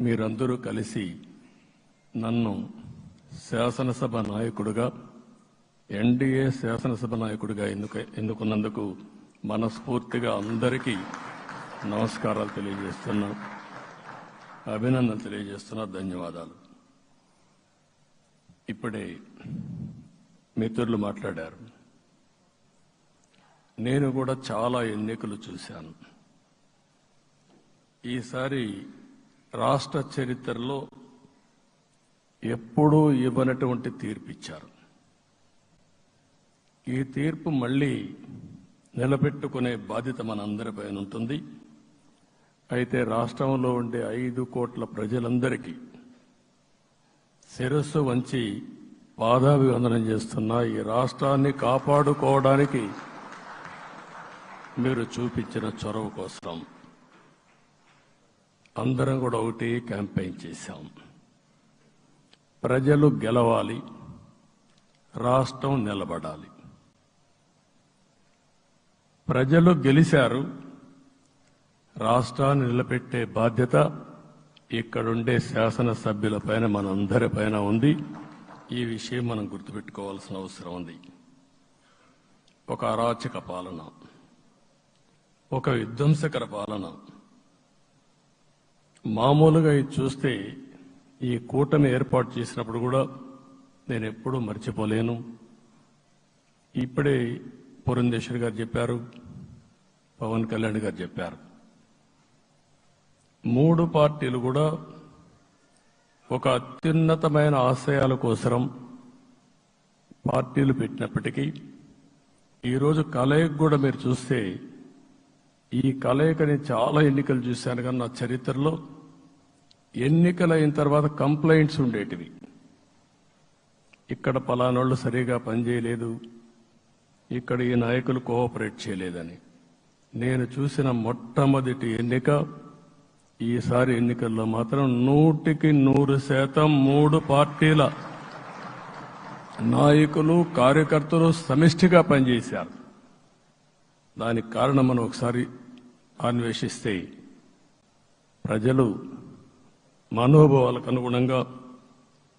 మీరందరూ కలిసి నన్ను శాసనసభ నాయకుడుగా ఎన్డీఏ శాసనసభ నాయకుడిగా ఎందుకు ఎన్నుకున్నందుకు మనస్ఫూర్తిగా అందరికీ నమస్కారాలు తెలియజేస్తున్నా అభినందన తెలియజేస్తున్నా ధన్యవాదాలు. ఇప్పుడే మిత్రులు మాట్లాడారు. నేను కూడా చాలా ఎన్నికలు చూశాను. ఈసారి రాష్ట్ర చరిత్రలో ఎప్పుడూ ఇవ్వనటువంటి తీర్పు ఇచ్చారు ఈ తీర్పు మళ్ళీ నిలబెట్టుకునే బాధ్యత మనందరిపైన ఉంటుంది. అయితే రాష్ట్రంలో ఉండే ఐదు కోట్ల ప్రజలందరికీ శిరస్సు వంచి పాదాభివందనం చేస్తున్న ఈ రాష్ట్రాన్ని కాపాడుకోవడానికి మీరు చూపించిన చొరవ కోసం అందరం కూడా ఒకటే క్యాంపెయిన్ చేశాం. ప్రజలు గెలవాలి రాష్ట్రం నిలబడాలి. ప్రజలు గెలిచారు రాష్ట్రాన్ని నిలబెట్టే బాధ్యత ఇక్కడుండే శాసనసభ్యులపైన మనందరిపైన ఉంది. ఈ విషయం మనం గుర్తుపెట్టుకోవాల్సిన అవసరం ఉంది. ఒక అరాచక పాలన ఒక విధ్వంసకర పాలన మామూలుగా ఇది చూస్తే ఈ కూటమి ఏర్పాటు చేసినప్పుడు కూడా నేను ఎప్పుడూ మర్చిపోలేను. ఇప్పుడే పురంధేశ్వరి గారు చెప్పారు పవన్ కళ్యాణ్ గారు చెప్పారు. మూడు పార్టీలు కూడా ఒక అత్యున్నతమైన ఆశయాల కోసరం పార్టీలు పెట్టినప్పటికీ ఈరోజు కలయిక కూడా మీరు చూస్తే ఈ కలయికని చాలా ఎన్నికలు చూశాను కానీ నా చరిత్రలో ఎన్నికలైన తర్వాత కంప్లైంట్స్ ఉండేటివి. ఇక్కడ పలానోళ్ళు సరిగా పనిచేయలేదు. ఇక్కడ ఈ నాయకులు కోఆపరేట్ చేయలేదని. నేను చూసిన మొట్టమొదటి ఎన్నిక ఈసారి ఎన్నికల్లో మాత్రం నూటికి నూరు శాతం మూడు పార్టీల నాయకులు కార్యకర్తలు సమిష్టిగా పనిచేశారు. దానికి కారణం మనం ఒకసారి అన్వేషిస్తే ప్రజలు మనోభావాలకు అనుగుణంగా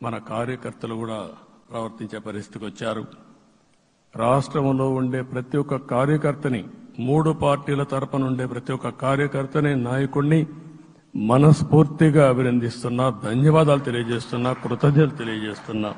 మన కార్యకర్తలు కూడా ప్రవర్తించే పరిస్థితికి వచ్చారు. రాష్ట్రంలో ఉండే ప్రతి ఒక్క కార్యకర్తని మూడు పార్టీల తరపున ఉండే ప్రతి ఒక్క కార్యకర్తని నాయకుడిని మనస్ఫూర్తిగా అభినందిస్తున్నా ధన్యవాదాలు తెలియజేస్తున్నా కృతజ్ఞతలు తెలియజేస్తున్నా.